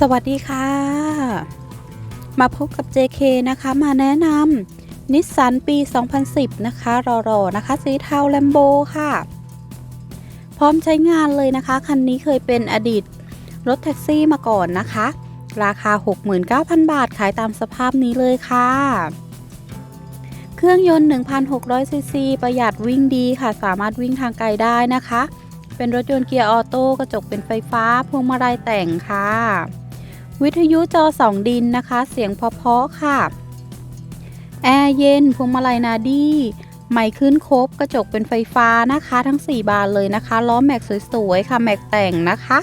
สวัสดีค่ะ มาพบกับ JK นะคะมาแนะนำนิสสันปี 2010 นะคะ รอรอนะคะ สีเทาแลมโบค่ะ พร้อมใช้งานเลยนะคะ คันนี้เคยเป็นอดีตรถแท็กซี่มาก่อนนะคะ ราคา 69,000 บาทขายตามสภาพนี้เลยค่ะ เครื่องยนต์ 1,600 ซีซี ประหยัดวิ่งดีค่ะ สามารถวิ่งทางไกลได้นะคะเป็นรถยนต์เกียร์ออโต้กระจกเป็นไฟฟ้าพวงมาลัยแต่งค่ะ วิทยุจอสองดินนะคะ เสียงเพราะๆค่ะ แอร์เย็นพวงมาลัยนาดีไมค์ขึ้นครบกระจกเป็นไฟฟ้านะคะ ทั้ง 4 บานเลยนะคะล้อแม็กสวยๆค่ะแม็กแต่งนะคะ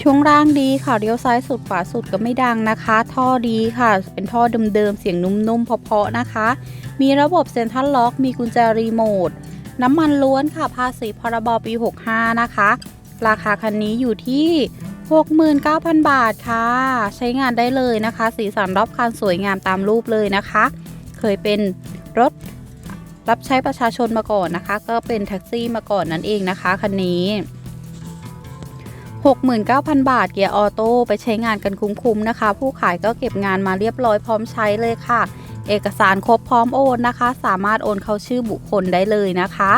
ช่วงล่างดีค่ะเลี้ยวซ้ายสุดขวาสุดก็ไม่ดังนะคะ ท่อดีค่ะ เป็นท่อเดิมๆเสียงนุ่มๆเพาะๆนะคะ มีระบบเซ็นทรัลล็อก มีกุญแจรีโมทน้ำมันล้วนค่ะภาษีพรบปี 65 นะคะ ราคาคันนี้อยู่ที่ 69,000 บาทค่ะ ใช้งานได้เลยนะคะ สีสันรอบคันสวยงามตามรูปเลยนะคะ เคยเป็นรถรับใช้ประชาชนมาก่อนนะคะ ก็เป็นแท็กซี่มาก่อนนั่นเองนะคะคันนี้ 69,000 บาทเกียร์ออโต้ไปใช้งานกันคุ้มๆนะคะ ผู้ขายก็เก็บงานมาเรียบร้อยพร้อมใช้เลยค่ะ เอกสารครบพร้อมโอนนะคะ สามารถโอนเข้าชื่อบุคคลได้เลยนะคะ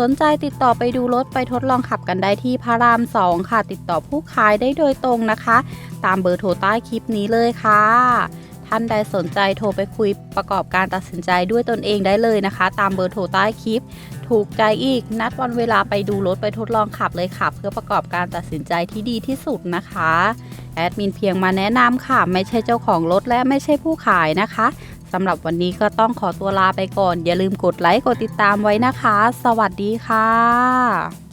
สนใจติดต่อไปดูรถไปทดลองขับกันได้ที่พระราม 2 ค่ะ ติดต่อผู้ขายได้โดยตรงนะคะ ตามเบอร์โทรใต้คลิปนี้เลยค่ะ ท่านใดสนใจโทรไปคุยประกอบการตัดสินใจด้วยตนเองได้เลยนะคะ ตามเบอร์โทรใต้คลิป ถูกใจอีกนัดวันเวลาไปดูรถไปทดลองขับเลยค่ะ เพื่อประกอบการตัดสินใจที่ดีที่สุดนะคะแอดมินเพียงมาแนะนำค่ะ ไม่ใช่เจ้าของรถและไม่ใช่ผู้ขายนะคะ สำหรับวันนี้ก็ต้องขอตัวลาไปก่อน อย่าลืมกดไลค์กดติดตามไว้นะคะ สวัสดีค่ะ